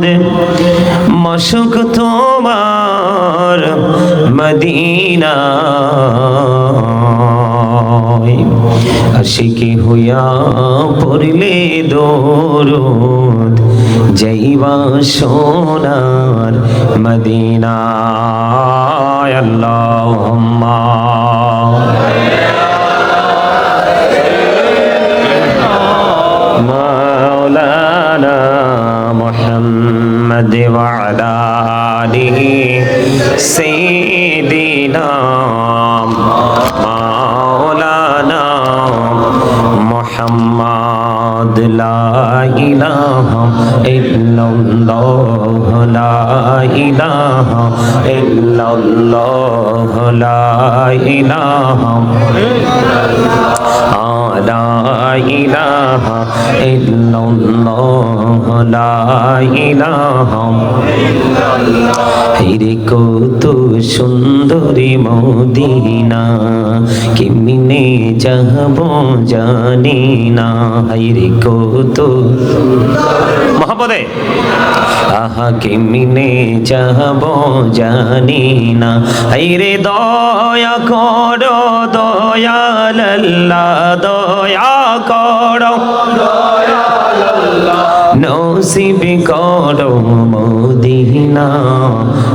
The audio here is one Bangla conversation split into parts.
মোহাম্মদ মশুক তোমার মদিনা। আশিকি হইয়া পড়লে দরুদ যাইবা সোনার মদিনা আল্লাহুম্মা। محمد وعلى آله سيدنا مولانا محمد মোহাম্মদ লা ইল্লাল্লাহ লা ইল্লাল্লাহ লা ইল্লাল্লাহ ইল্লাল্লাহ লা ইলাহা কত সুন্দরী মদিনা কেমনে যাব জানি না হাইরে কত মহাপদে। আহা কেমনে যাব জানি না। হাইরে দয়া করো দয়াল্লা দয়া করো। নসিব করো মদিনা।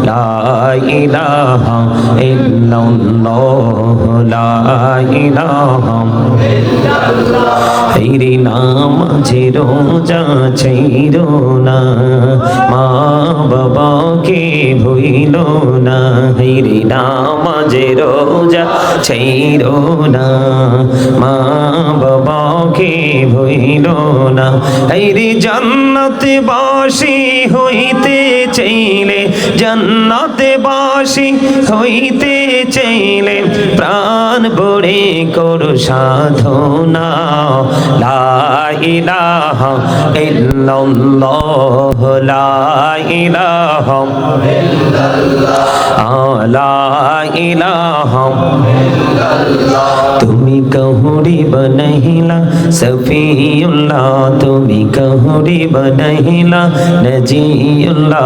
লা ইলাহা ইল্লাল্লাহ লা ইলাহা হেরি নামাজে রোজা না মা বাবাকে ভুইল না হেরি নামাজে রোজা ছাইরো না মা বাবাকে ভুইল না হেরি জান্নাতে বাসি হইতে চাইলে জান্নাতে বাসি হইতে চাইলে প্রাণ বড়ে করো সাধনা। লা ইলাহা ইল্লাল্লাহ, লা ইলাহা তুমি কহুরি বনহিলা সফিউল্লাহ, তুমি কহুরি বনহিলা নজিউল্লাহ।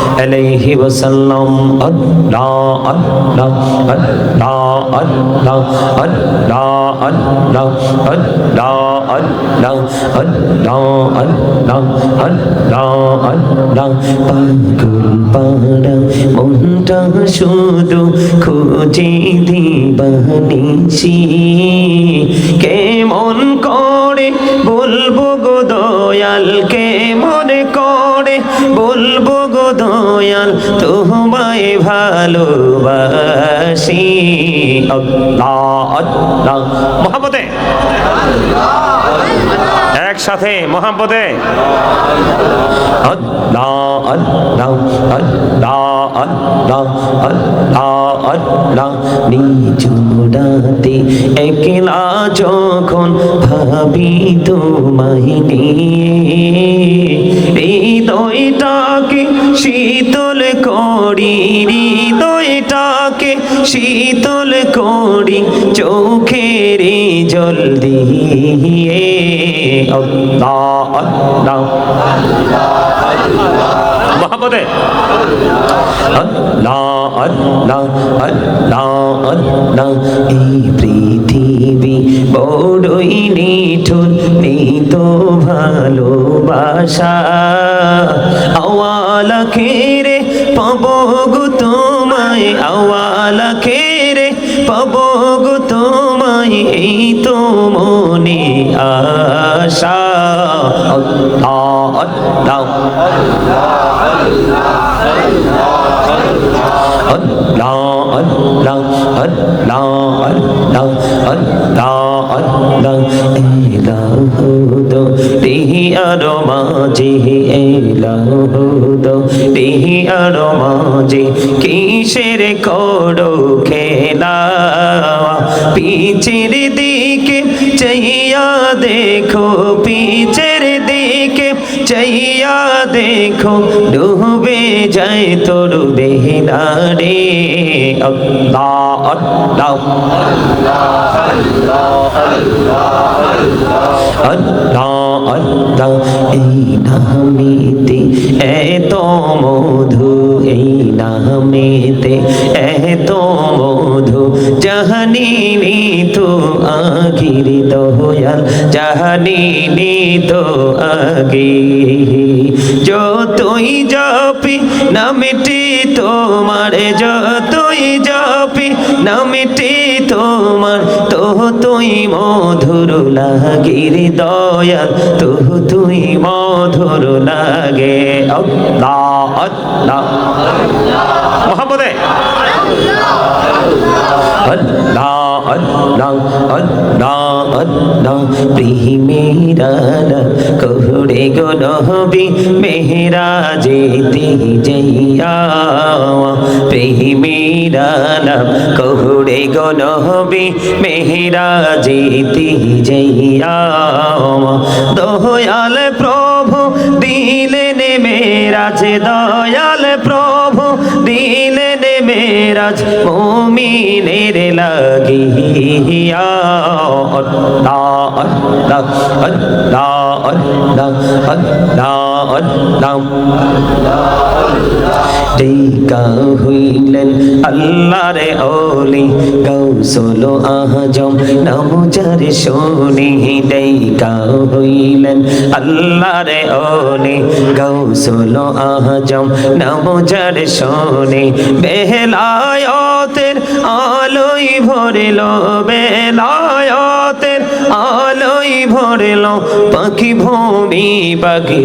আলাইহি ওয়াসাল্লাম আল্লাহ আল্লাহ আল্লাহ আল্লাহ আল্লাহ আল্লাহ আল্লাহ মনটা শুধু খুঁজে দিবানিছি কেমন করে বলব গো দয়াল কেমন করে বলব গো দয়াল দয়াল তোমায় ভালোবাসি। আল্লাহ মহাপতে একসাথে মহাপদে নিজুড়াতে একলা যখন ভাবি তোমায় নিয়ে হৃদয়টাকে করি হৃদয়টাকে শীতল করি, চোখের জল দিয়ে। এই পৃথিবী বড়ই নিঠুর, নেই তো ভালোবাসা। আওয়ালা খেরে পাব গো তোমায় আওয়ালা খেরে পাব গো তোমায় এই তো মনে আশা আল্লাহ আল্লাহ আল্লাহ আল্লাহ ইলাহু দো আর মাঝে এলাহুদ আর মাঝে কিসের করো খেলা পিছের দিকে চাইয়া দেখো পিছের দিকে চাইয়া দেখো, ডুবে যায় তোর বেহনা রে আল্লাহ আল্লাহ। আল্লাহ আল্লাহ। এই নামেতে এত মধু, এই নামেতে এত মধু জাহানিনি তো আগির দয়াল জাহানিনি তো আগে যতই জপি, নামেটি তোমার যতই জপি, নামেটি তোমার তো তুই মধুর লাগির দয়া তো তুই মধুর লাগে। আল্লাহ আল্লাহ। মোহাম্মদে আল্লাহ। আল্লাহ প্রেমেরালা কোহরে গো নবী মেহরাজে তে যাইয়া প্রেমেরালা কোহরে গো নবী মেহরাজে তে যাইয়া দয়াল প্রভু দিলেন মেরাজ, দয়াল প্রভু দিলে দিলেন মেরাজ মুমিনের লাগিয়া আল্লাহ আল্লাহ আল্লাহ আল্লাহ আল্লাহ আল্লাহ টেকা হইলেন আল্লাহর ওলি গৌসল আজম নমজার শোনি। টেকা হইলেন আল্লাহর ওলি গৌসল আজম নমজার শোনি। বেলায়তের আলোই ভরিল বেলায়তের আলোই করল পাখি ভূমি পাখি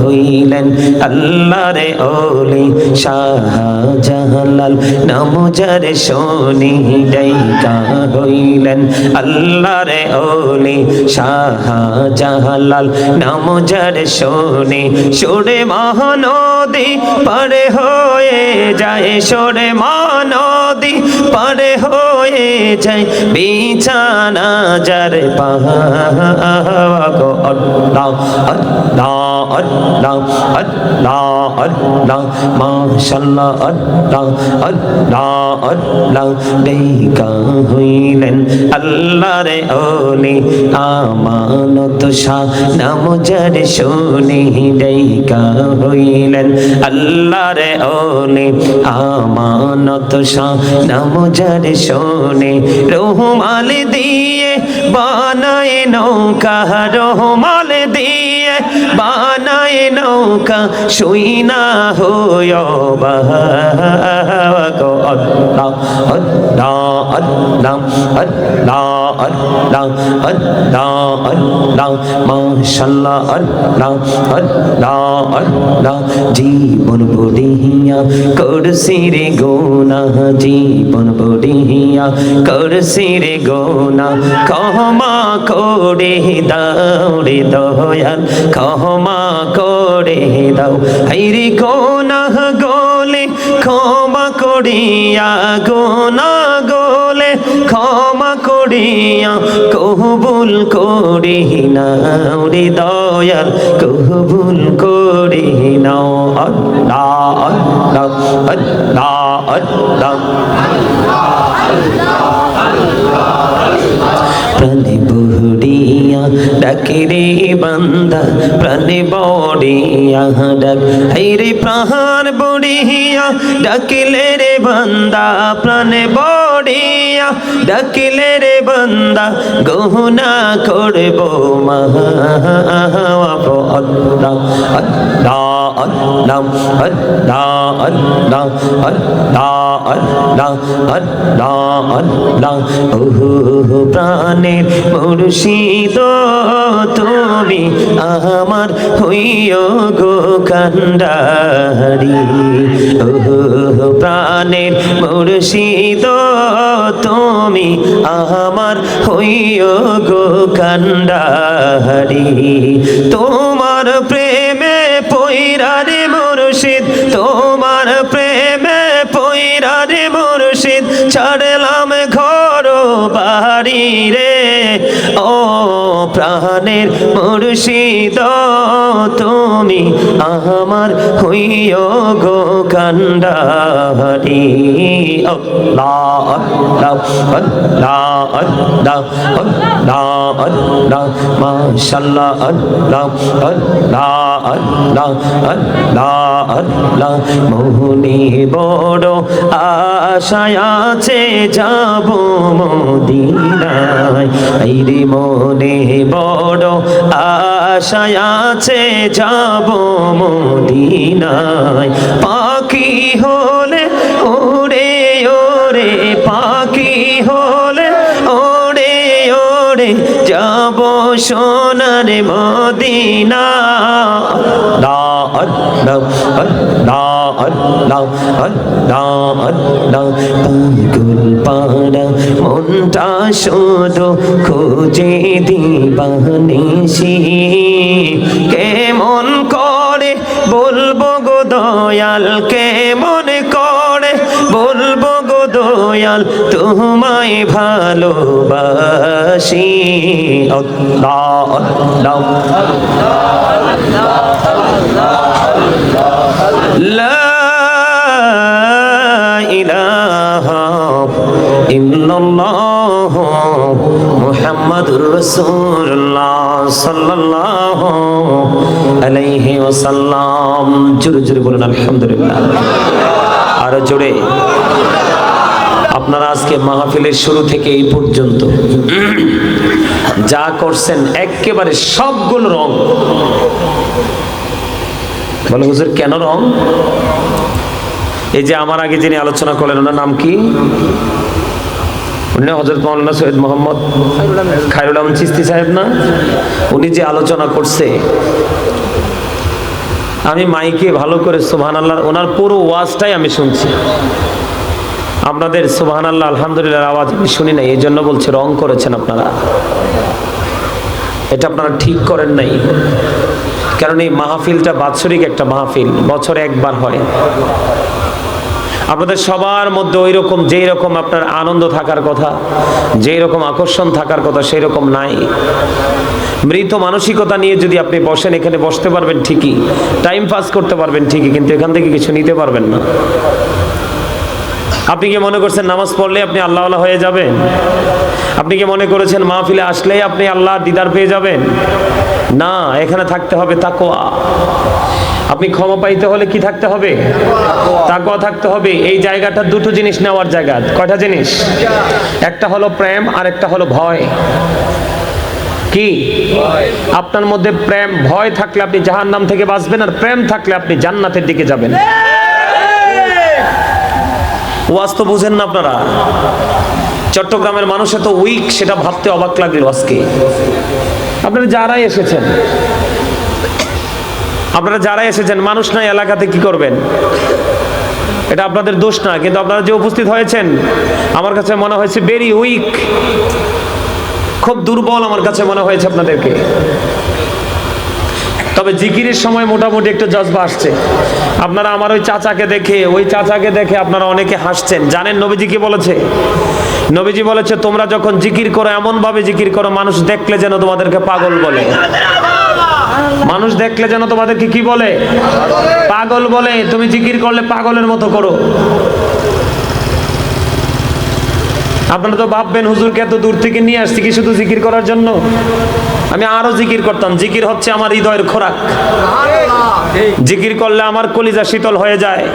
হইলেন আল্লাহ রে ওলি শাহজাহাল নাম যার শুনি তাইকা হইলেন আল্লাহ রে ওলি শাহজাহাল নাম যার শুনি সুরে মহানদী পারে হয়ে যায়, সুরে মহানদী পারে হয়ে যায়। বিছানা যার পাহাগো আল্লাহ আল্লাহ আল্লাহ আল্লাহ আল্লাহ মাশাল্লাহ আল্লাহ আল্লাহ আল্লাহ দেখা হইলেন আল্লাহর ওলি আমানত শাহ, নাম যার শুনি দেখা হইলেন আল্লাহর ওলি আমানত নামজার শোনে। রহমাল দিয়ে বানায় নৌকা রহমাল দিয়ে বানায় নৌকা, শুই না হয় আল্লাহ আল্লাহ আল্লাহ আল্লাহ জীবন বড়িয়া করছি রে গোনা, জীবন বড়িয়া করছি রে গোনা। ক্ষমা করে দয়াল ক্ষমা করে দাও। হাইরে গোনা গোলে, ক্ষমা করিয়া গোনা গোলে, ক্ষমা করিয়া কবুল করি নাও রে দয়াল, কবুল করি নাও। আল্লাহ আল্লাহ আল্লাহ আল্লাহ। প্রাণে বুড়িয়া ডাকে রে বান্দা, প্রাণে বড়িয়া ডাক। হাইরে প্রাণ বড়িয়া, ডাকিলে রে বান্দা, প্রাণে বড়িয়া ডাকিলে রে বান্দা, গহনা করব মহা, আল্লাহ আল্লাহ। আল্লাহ আল্লাহ আল্লাহ আল্লাহ ওহো মুর্শিদ, তুমি আমার হইয় গো কান্ডারি। ও প্রাণের মুর্শিদ, তুমি আমার হইয় গো কান্ডারি। তোমার প্রাণের মুর্শিদ, তুমি আমার হইয় গো আল্লাহ আল্লাহ আল্লাহ আল্লাহ আল্লাহ আল্লাহ মোহনে বড় আশায় আছে যাব মদিনায়। এই রে মনে বড় আশায় আছে যাব মদিনায়। পাখি হলে ওরে ওরে, পাখি হলে ওরে ওরে, যাব সোনার মদিনা পাগল পাড়া মনটা শুধু খুঁজে দিবানিসি কেমন করে বলব গো দয়াল কেমন করে বলব গো দয়াল তোমায় ভালোবাসি আল্লাহ আল্লাহ আরও জোরে। আপনারা আজকে মাহফিলের শুরু থেকে এই পর্যন্ত যা করছেন, একেবারে সবগুলো রং। বলে, হুজুর, কেন রং? এই যে আমার আগে যিনি আলোচনা করলেন, ওনার নাম কি? উনি হজরত মৌলানা সৈয়দ মোহাম্মদ খায়রুল আহমদ চিস্তি সাহেব না? উনি যে আলোচনা করছে, আমি মাইকে ভালো করে সুবহান আল্লাহ ওনার পুরো ওয়াজটাই আমি শুনছি। আপনাদের সুবহান আল্লাহ আলহামদুলিল্লাহ আওয়াজ আমি শুনি নাই এই জন্য বলছি রং করেছেন আপনারা। এটা আপনারা ঠিক করেন নাই। কারণ এই মাহফিলটা বাৎসরিক একটা মাহফিল, বছরে একবার হয়। আপনাদের সবার মধ্যে ওই রকম যেই রকম আপনার আনন্দ থাকার কথা যেই রকম আকর্ষণ থাকার কথা সেই রকম নাই। মৃত মানসিকতা নিয়ে যদি আপনি বসেন, এখানে বসতে পারবেন ঠিকই, টাইম পাস করতে পারবেন ঠিকই, কিন্তু এখান থেকে কিছু নিতে পারবেন না। আপনি কি মনে করছেন নামাজ পড়লে আপনি আল্লাহ আল্লাহ হয়ে যাবেন? আপনি কি মনে করেছেন মাহফিলে আসলেই আপনি আল্লাহ দিদার পেয়ে যাবেন? না, এখানে থাকতে হবে তাকোয়া আপনি ক্ষমা পাইতে হলে কি থাকতে হবে? তাকওয়া থাকতে হবে। এই জায়গাটা দুটো জিনিস নেওয়ার জায়গা। কয়টা জিনিস? একটা হলো প্রেম আর একটা হলো ভয়। কি? আপনার মধ্যে প্রেম, ভয় থাকলে আপনি জাহান্নাম থেকে বাঁচবেন আর প্রেম থাকলে আপনি জান্নাতের দিকে যাবেন। ওয়াজ তো বুঝেন না আপনারা। চট্টগ্রামের মানুষ এত উইক সেটা ভাবতে অবাক লাগল আজকে। আপনারা যারাই এসেছেন আপনারা যারা এসেছেন, মানুষ নাই, এলাকাতে কি করবেন? এটা আপনাদের দোষ না, কিন্তু আপনারা যে উপস্থিত হয়েছেন, আমার কাছে মনে হয়েছে ভেরি উইক খুব দুর্বল আমার কাছে মনে হয়েছে আপনাদেরকে। তবে জিকিরের সময় মোটামুটি একটু জজবা আসছে। আপনারা আমার ওই চাচাকে দেখে, ওই চাচাকে দেখে আপনারা অনেকে হাসছেন। জানেন নবীজি কি বলেছে? নবীজি বলেছে, তোমরা যখন জিকির করো এমন ভাবে জিকির করো, মানুষ দেখলে যেন তোমাদেরকে পাগল বলে। মানুষ দেখলে যেন তোমাদেরকে কি বলে? পাগল বলে। তুমি জিকির করলে পাগলের মতো করো। আপনারা তো ভাববেন, হুজুরকে এত দূর থেকে নিয়ে আসছি কি শুধু জিকির করার জন্য? আমি আরও জিকির করতাম। জিকির হচ্ছে আমার হৃদয়ের খোরাক। জিকির করলে আমার কলিজা শীতল হয়ে যায়।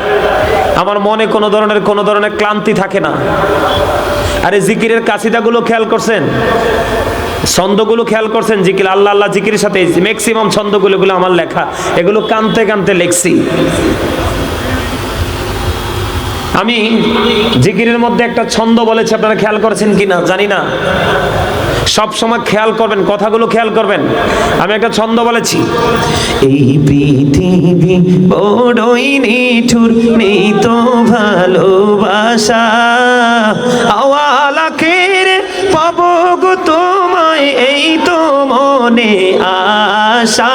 আমার মনে কোনো ধরনের কোনো ধরনের ক্লান্তি থাকে না। আরে জিকিরের কাছিদাগুলো খেয়াল করছেন? ছন্দগুলো খেয়াল করছেন জিকির, আল্লাহ আল্লাহ জিকির সাথে ম্যাক্সিমাম ছন্দগুলো, এগুলো আমার লেখা। এগুলো কানতে কানতে লেখছি। আমি জিকিরের মধ্যে একটা ছন্দ বলেছি, আপনারা খেয়াল করেছেন কিনা? জানি না। সব সময় খেয়াল করবেন, কথাগুলো খেয়াল করবেন। আমি একটা ছন্দ বলেছি। এই পৃথিবী বড়ই নিঠুর, নেই তো ভালোবাসা। আওয়ালাকের মনে আশা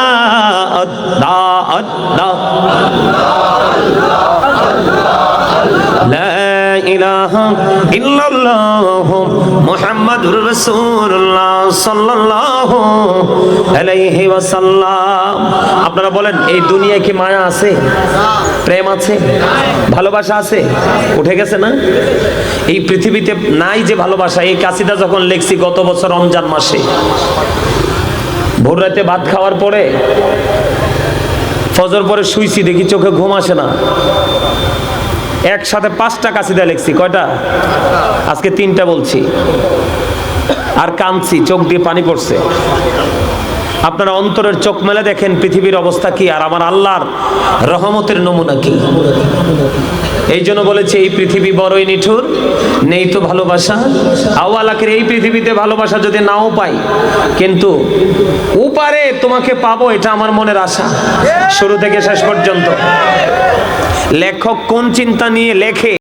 আপনারা বলেন, এই দুনিয়া কি মায়া আছে? প্রেম আছে? ভালোবাসা আছে? উঠে গেছে না? এই পৃথিবীতে নাই যে ভালোবাসা। এই কাসিদা যখন লেখছি, গত বছর রমজান মাসে। ভোর রাতে ভাত খাওয়ার পরে ফজর পরে শুইছি, দেখি চোখে ঘুম আসে না। একসাথে পাঁচটা কাসিদা লিখছি, কয়টা? আজকে তিনটা বলছি। আর কাঁদছি, চোখ দিয়ে পানি পড়ছে। আপনারা অন্তরের চোখ মেলে দেখেন পৃথিবীর অবস্থা কি, আর আমার আল্লাহর রহমতের নমুনা কি? এই জন্য বলেছে এই পৃথিবী বড়ই নিঠুর নেই তো ভালোবাসা। আওয়ালাকের এই পৃথিবীতে ভালোবাসা যদি নাও পাই কিন্তু উপারে তোমাকে পাবো এটা আমার মনের আশা। শুরু থেকে শেষ পর্যন্ত। লেখক কোন চিন্তা নিয়ে লেখে?